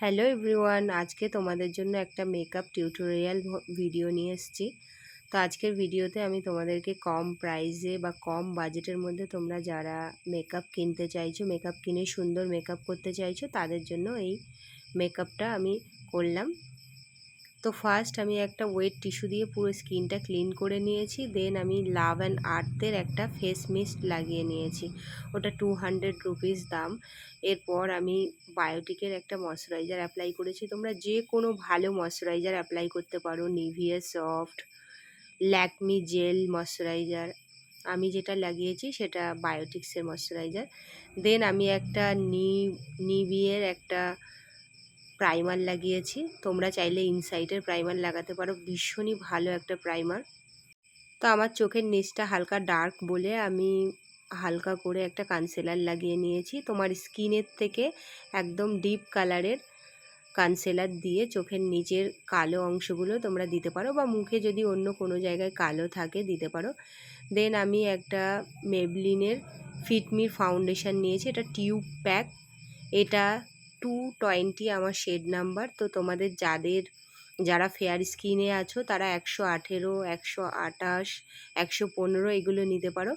Hello everyone আজকে তোমাদের জন্য একটা মেকআপ টিউটোরিয়াল ভিডিও নিয়ে এসেছি। তো আজকের ভিডিওতে আমি তোমাদেরকে কম প্রাইসে বা কম বাজেটের মধ্যে তোমরা যারা মেকআপ কিনতে চাইছো মেকআপ কিনে সুন্দর মেকআপ করতে চাইছো, তাদের জন্য এই মেকআপটা আমি করলাম। তো ফার্স্ট আমি একটা ওয়েট টিস্যু দিয়ে পুরো স্কিনটা ক্লিন করে নিয়েছি দেন আমি লাভ অ্যান্ড আর্থের একটা ফেস মিস্ট লাগিয়ে নিয়েছি, ওটা টু হান্ড্রেড রুপিস দাম। এরপর আমি বায়োটিকের একটা ময়শ্চারাইজার অ্যাপ্লাই করেছি, তোমরা যে কোনো ভালো ময়শ্চারাইজার অ্যাপ্লাই করতে পারো Nivea soft Lakme gel moisturiser আমি যেটা লাগিয়েছি সেটা বায়োটিক্সের ময়শ্চারাইজার দেন আমি একটা নি নিভিয়ের একটা প্রাইমার লাগিয়েছি। তোমরা চাইলে ইনসাইটের প্রাইমার লাগাতে পারো। ভীষণই ভালো একটা প্রাইমার তো আমার চোখের নিচটা হালকা ডার্ক বলে আমি হালকা করে একটা কানসেলার লাগিয়ে নিয়েছি। তোমার স্কিনের থেকে একদম ডিপ কালারের কানসেলার দিয়ে চোখের নিচের কালো অংশগুলো তোমরা দিতে পারো বা মুখে যদি অন্য কোনো জায়গায় কালো থাকে দিতে পারো। দেন আমি একটা মেবলিনের ফিটমির ফাউন্ডেশন নিয়েছি। এটা টিউব প্যাক এটা টু টোয়েন্টি আমার শেড নাম্বার তো তোমাদের যাদের, যারা ফেয়ার স্কিনে আছো, তারা একশো আঠেরো, একশো আটাশ একশো পনেরো এগুলো নিতে পারো।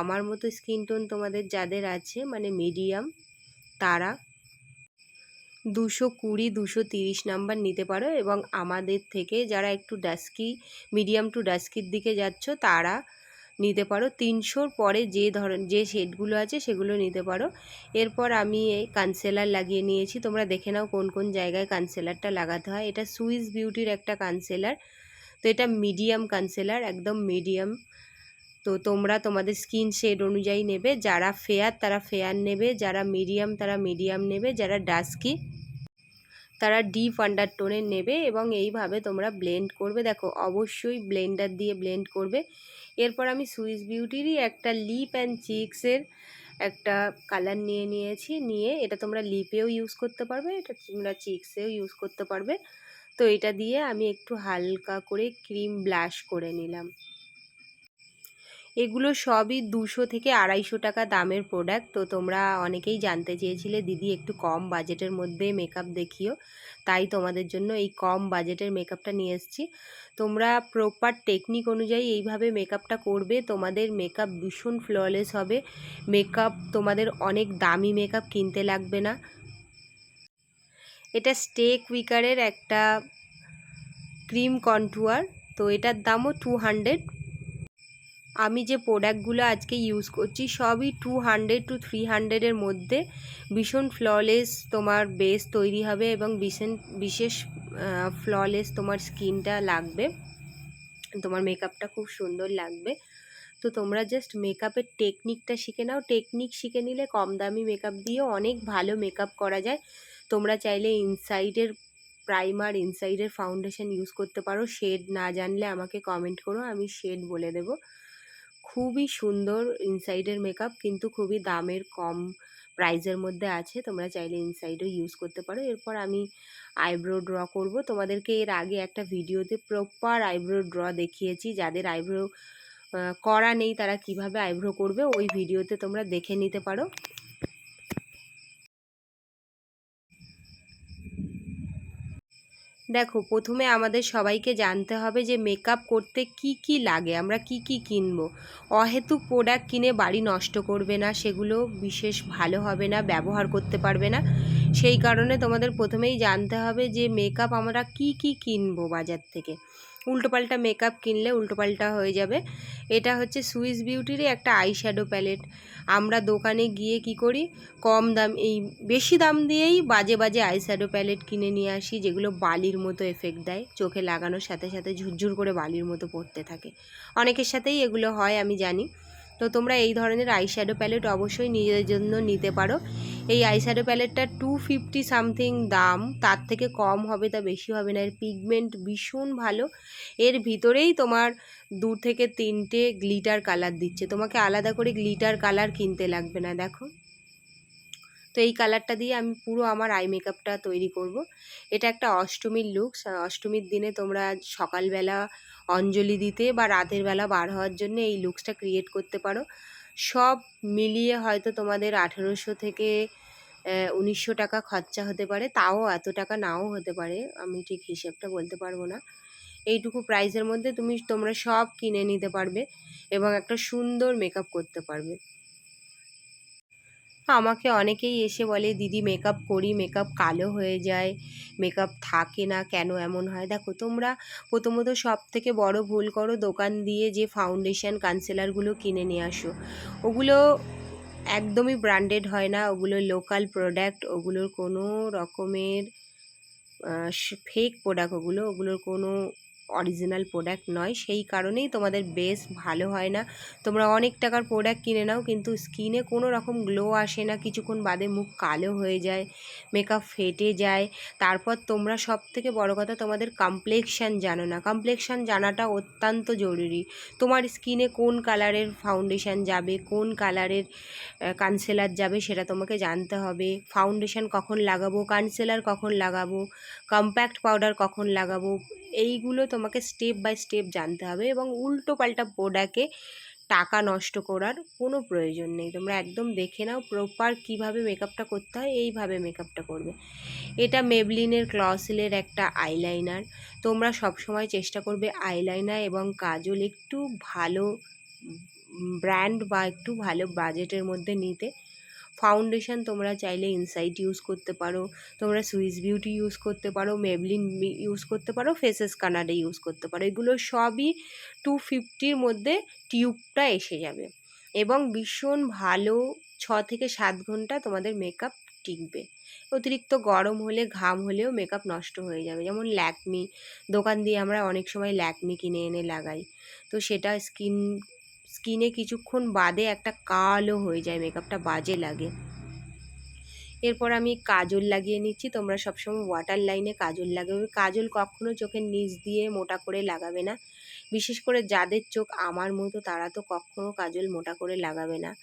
আমার মতো স্কিন টোন তোমাদের যাদের আছে মানে মিডিয়াম তারা দুশো কুড়ি, দুশো তিরিশ নাম্বার নিতে পারো এবং আমাদের থেকে যারা একটু ডাস্কি মিডিয়াম টু ডাস্কির দিকে যাচ্ছ, তারা নিতে পারো। তিনশোর পরে যে ধরন, যে শেডগুলো আছে সেগুলো নিতে পারো। এরপর আমি এই কানসেলার লাগিয়ে নিয়েছি। তোমরা দেখে নাও কোন কোন জায়গায় কানসেলারটা লাগাতে হয়। এটা সুইস বিউটির একটা কানসেলার তো এটা মিডিয়াম কানসেলার একদম মিডিয়াম তো তোমরা তোমাদের স্কিন শেড অনুযায়ী নেবে। যারা ফেয়ার তারা ফেয়ার নেবে, যারা মিডিয়াম তারা মিডিয়াম নেবে, যারা ডাস্কি তারা ডিপ আন্ডারটোনের নেবে এবং এইভাবে তোমরা ব্লেন্ড করবে। দেখো, অবশ্যই ব্লেন্ডার দিয়ে ব্লেন্ড করবে। এরপর আমি সুইস বিউটিরই একটা লিপ অ্যান্ড চিক্সের একটা কালার নিয়ে নিয়েছি। নিয়ে এটা তোমরা লিপেও ইউজ করতে পারবে, এটা তোমরা চিক্সেও ইউজ করতে পারবে। তো এটা দিয়ে আমি একটু হালকা করে ক্রিম ব্লাশ করে নিলাম। এগুলো সবই দুশো থেকে আড়াইশো টাকা দামের প্রোডাক্ট তো তোমরা অনেকেই জানতে চেয়েছিলে, দিদি, একটু কম বাজেটের মধ্যে মেকআপ দেখিও। তাই তোমাদের জন্য এই কম বাজেটের মেকআপটা নিয়ে এসেছি। তোমরা প্রপার টেকনিক অনুযায়ী এইভাবে মেকআপটা করবে। তোমাদের মেকআপ ভীষণ ফ্ললেস হবে। মেকআপ তোমাদের অনেক দামি মেকআপ কিনতে লাগবে না। এটা স্টে উইকারের একটা ক্রিম কন্টুয়ার তো এটার দামও টু হান্ড্রেড আমি যে প্রোডাক্টগুলো আজকে ইউজ করছি, সবই টু হান্ড্রেড টু থ্রি হান্ড্রেডের মধ্যে। ভীষণ ফ্ললেস তোমার বেস তৈরি হবে এবং ভীষণ, বিশেষ ফ্ললেস তোমার স্কিনটা লাগবে। তোমার মেকআপটা খুব সুন্দর লাগবে। তো তোমরা জাস্ট মেকআপের টেকনিকটা শিখে নাও। টেকনিক শিখে নিলে কম দামি মেকআপ দিয়েও অনেক ভালো মেকআপ করা যায়। তোমরা চাইলে ইনসাইডের প্রাইমার ইনসাইডের ফাউন্ডেশন ইউজ করতে পারো। শেড না জানলে আমাকে কমেন্ট করো, আমি শেড বলে দেবো। খুবই সুন্দর ইনসাইডের মেকআপ কিন্তু খুবই দামের কম প্রাইজের মধ্যে আছে। তোমরা চাইলে ইনসাইডও ইউজ করতে পারো। এরপর আমি আইব্রো ড্র করব। তোমাদেরকে এর আগে একটা ভিডিওতে প্রপার আইব্রো ড্র দেখিয়েছি। যাদের আইব্রো করা নেই তারা কীভাবে আইব্রো করবে, ওই ভিডিওতে তোমরা দেখে নিতে পারো। দেখো, প্রথমে আমাদের সবাইকে জানতে হবে যে মেকআপ করতে কি কি লাগে, আমরা কি কি কিনবো। অহেতুক প্রোডাক্ট কিনে বাড়ি নষ্ট করবে না, সেগুলো বিশেষ ভালো হবে না, ব্যবহার করতে পারবে না। সেই কারণে তোমাদের প্রথমেই জানতে হবে যে মেকআপ আমরা কি কি কিনবো বাজার থেকে। উল্টোপাল্টা মেকআপ কিনলে উল্টোপাল্টা হয়ে যাবে। এটা হচ্ছে সুইস বিউটিরই একটা আই শ্যাডো প্যালেট আমরা দোকানে গিয়ে কি করি? কম দাম, এই বেশি দাম দিয়েই বাজে বাজে আই শ্যাডো প্যালেট কিনে নিয়ে আসি, যেগুলো বালির মতো এফেক্ট দেয়। চোখে লাগানোর সাথে সাথে ঝুরঝুর করে বালির মতো পড়তে থাকে। অনেকের সাথেই এগুলো হয়, আমি জানি। তো তোমরা এই ধরনের আই শ্যাডো প্যালেট অবশ্যই নিজেদের জন্য নিতে পারো। এই আই শ্যাডো প্যালেটটা টু ফিফটি সামথিং দাম। তার থেকে কম হবে তা বেশি হবে না। এর পিগমেন্ট ভীষণ ভালো। এর ভিতরেই তোমার দু থেকে তিনটে গ্লিটার কালার দিচ্ছে। তোমাকে আলাদা করে গ্লিটার কালার কিনতে লাগবে না, দেখো। তো এই কালারটা দিয়ে আমি পুরো আমার আই মেকআপটা তৈরি করব। এটা একটা অষ্টমীর লুকস অষ্টমীর দিনে তোমরা সকালবেলা অঞ্জলি দিতে বা রাতের বেলা বার হওয়ার জন্য এই লুকসটা ক্রিয়েট করতে পারো। সব মিলিয়ে হয়তো তোমাদের আঠেরোশো থেকে উনিশশো টাকা খরচা হতে পারে। তাও এত টাকা নাও হতে পারে, আমি ঠিক হিসেবটা বলতে পারব না। এইটুকু প্রাইসের মধ্যে তুমি, তোমরা সব কিনে নিতে পারবে এবং একটা সুন্দর মেকআপ করতে পারবে। আমাকে অনেকেই এসে বলে, দিদি মেকআপ করি মেকআপ কালো হয়ে যায় মেকআপ থাকে না, কেন এমন হয়? দেখো, তোমরা প্রথমত সব থেকে বড় ভুল করো, দোকান দিয়ে যে ফাউন্ডেশন কনসিলারগুলো কিনে নিয়ে আসো। ওগুলো একদমই ব্র্যান্ডেড হয় না, ওগুলো লোকাল প্রোডাক্ট ওগুলোর কোনো রকমের ফেক প্রোডাক্ট ওগুলো, ওগুলোর কোনো অরিজিনাল প্রোডাক্ট নয়, সেই কারণেই তোমাদের বেস ভালো হয় না। তোমরা অনেক টাকার প্রোডাক্ট কিনে নাও, কিন্তু স্কিনে কোনো রকম গ্লো আসে না, কিছুক্ষণ বাদে মুখ কালো হয়ে যায় মেকআপ ফেটে যায়। তারপর তোমরা সব থেকে বড় কথা, তোমাদের কমপ্লেকশান জানো না। কমপ্লেকশান জানাটা অত্যন্ত জরুরি। তোমার স্কিনে কোন কালারের ফাউন্ডেশান যাবে, কোন কালারের কানসেলার যাবে সেটা তোমাকে জানতে হবে। ফাউন্ডেশন কখন লাগাবো কানসেলার কখন লাগাবো কম্প্যাক্ট পাউডার কখন লাগাবো এইগুলো তোমাকে স্টেপ বাই স্টেপ জানতে হবে এবং উল্টো পাল্টা প্রোডাক্টে টাকা নষ্ট করার কোনো প্রয়োজন নেই। তোমরা একদম দেখে নাও প্রপার কীভাবে মেকআপটা করতে হয়, এইভাবে মেকআপটা করবে। এটা মেবলিনের ক্লসিলের একটা আইলাইনার তোমরা সবসময় চেষ্টা করবে আইলাইনার এবং কাজল একটু ভালো ব্র্যান্ড বা একটু ভালো বাজেটের মধ্যে নিতে। ফাউন্ডেশন তোমরা চাইলে ইনসাইট ইউজ করতে পারো। তোমরা সুইস বিউটি ইউজ করতে পারো মেবলিন ইউজ করতে পারো ফেসেস কানাডা ইউজ করতে পারো। এগুলো সবই টু ফিফটির মধ্যে টিউবটা এসে যাবে এবং ভীষণ ভালো ছ থেকে সাত ঘণ্টা তোমাদের মেকআপ টিকবে। অতিরিক্ত গরম হলে, ঘাম হলেও মেকআপ নষ্ট হয়ে যাবে। যেমন ল্যাকমি দোকান দিয়ে আমরা অনেক সময় ল্যাকমি কিনে এনে লাগাই। তো সেটা স্কিন স্কিনে কিছুক্ষণ বাদে একটা কালো হয়ে যায় মেকআপটা বাজে লাগে। এরপর আমি কাজল লাগিয়ে নিচ্ছি। তোমরা সবসময় ওয়াটার লাইনে কাজল লাগাবে। কাজল কখনো চোখের নিচ দিয়ে মোটা করে লাগাবে না। বিশেষ করে যাদের চোখ আমার মতো, তারা তো কখনো কাজল মোটা করে লাগাবে না।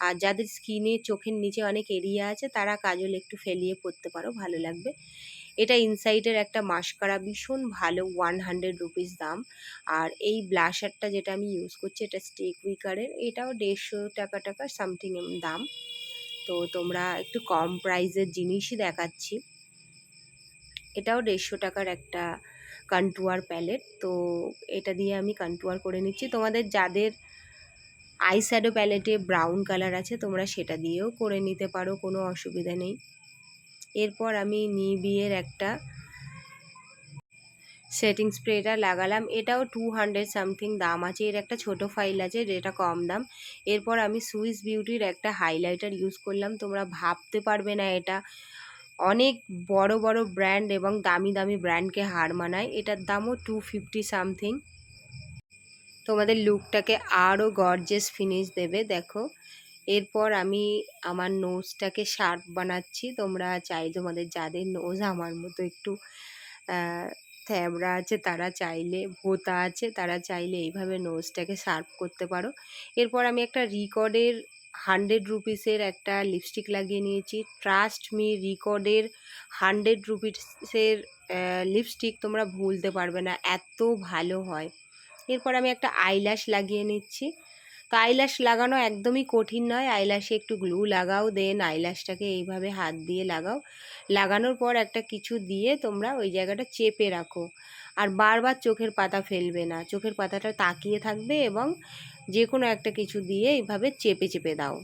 আর যাদের স্কিনে চোখের নিচে অনেক এরিয়া আছে, তারা কাজল একটু ফেলিয়ে পরতে পারো, ভালো লাগবে। এটা ইনসাইডের একটা মাস্কারা ভীষণ ভালো ওয়ান হান্ড্রেড রুপিস দাম। আর এই ব্লাশারটা যেটা আমি ইউজ করছি, এটা স্টেক উইকারের এটাও দেড়শো টাকা টাকা সামথিং দাম। তো তোমরা একটু কম প্রাইসের জিনিসই দেখাচ্ছি। এটাও দেড়শো টাকার একটা কন্টুয়ার প্যালেট তো এটা দিয়ে আমি কন্টুয়ার করে নিচ্ছি। তোমাদের যাদের আই শ্যাডো প্যালেটে ব্রাউন কালার আছে, তোমরা সেটা দিয়েও করে নিতে পারো, কোনো অসুবিধা নেই। এরপর আমি নিবিয়ের একটা সেটিং স্প্রেটা লাগালাম। এটাও টু হান্ড্রেড সামথিং দাম আছে। এর একটা ছোট ফাইল আছে, যেটা কম দাম। এরপর আমি সুইস বিউটির একটা হাইলাইটার ইউজ করলাম। তোমরা ভাবতে পারবে না এটা। অনেক বড় বড় ব্র্যান্ড এবং দামি দামি ব্র্যান্ডকে হার মানায়। এটার দামও টু ফিফটি সামথিং তোমাদের লুকটাকে আরও গর্জেস ফিনিশ দেবে, দেখো। এরপর আমি আমার নোজটাকে শার্প বানাচ্ছি। তোমরা চাই তোমাদের যাদের নোজ আমার মতো একটু থ্যাবড়া আছে তারা চাইলে, ভোতা আছে তারা চাইলে এইভাবে নোজটাকে শার্প করতে পারো। এরপর আমি একটা রিকর্ডের হান্ড্রেড রুপিসের একটা লিপস্টিক লাগিয়ে নিয়েছি। ট্রাস্ট মি রিকর্ডের হান্ড্রেড রুপিসের লিপস্টিক তোমরা ভুলতে পারবে না, এত ভালো হয়। এরপর আমি একটা আইল্যাশ লাগিয়ে নিচ্ছি। তো আইল্যাশ লাগানো একদমই কঠিন নয়। আইল্যাশে একটু গ্লু লাগাও দেন আইল্যাশটাকে এইভাবে হাত দিয়ে লাগাও। লাগানোর পর একটা কিছু দিয়ে তোমরা ওই জায়গাটা চেপে রাখো। আর বারবার চোখের পাতা ফেলবে না। চোখের পাতাটা তাকিয়ে থাকবে এবং যে কোনো একটা কিছু দিয়ে এইভাবে চেপে চেপে দাও।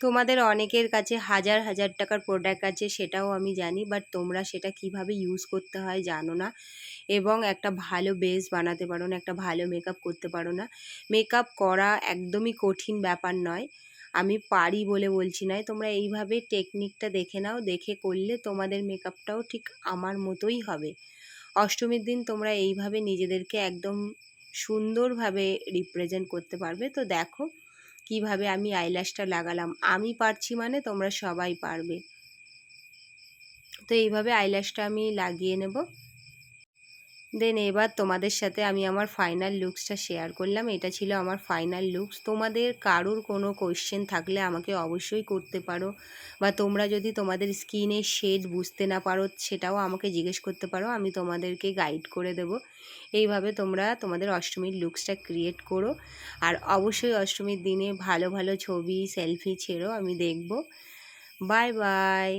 তোমাদের অনেকের কাছে হাজার হাজার টাকার প্রোডাক্ট আছে, সেটাও আমি জানি বাট তোমরা সেটা কীভাবে ইউজ করতে হয় জানো না। এবং একটা ভালো বেস বানাতে পারো না, একটা ভালো মেকআপ করতে পারো না। মেকআপ করা একদমই কঠিন ব্যাপার নয়। আমি পারি বলে বলছি নয় তোমরা এইভাবে টেকনিকটা দেখে নাও, দেখে করলে তোমাদের মেকআপটাও ঠিক আমার মতোই হবে। অষ্টমীর দিন তোমরা এইভাবে নিজেদেরকে একদম সুন্দরভাবে রিপ্রেজেন্ট করতে পারবে। তো দেখো কীভাবে আমি আইল্যাশটা লাগালাম। আমি পারছি মানে তোমরা সবাই পারবে। তো এইভাবে আইল্যাশটা আমি লাগিয়ে নেব। দেন এবার তোমাদের সাথে আমি আমার ফাইনাল লুকসটা শেয়ার করলাম। এটা ছিল আমার ফাইনাল লুকস তোমাদের কারোর কোনো কোয়েশ্চেন থাকলে আমাকে অবশ্যই করতে পারো। বা তোমরা যদি তোমাদের স্কিনের শেড বুঝতে না পারো, সেটাও আমাকে জিজ্ঞেস করতে পারো। আমি তোমাদেরকে গাইড করে দেব। এইভাবে তোমরা তোমাদের অষ্টমীর লুকসটা ক্রিয়েট করো। আর অবশ্যই অষ্টমীর দিনে ভালো ভালো ছবি সেলফি ছেড়ো, আমি দেখব। Bye bye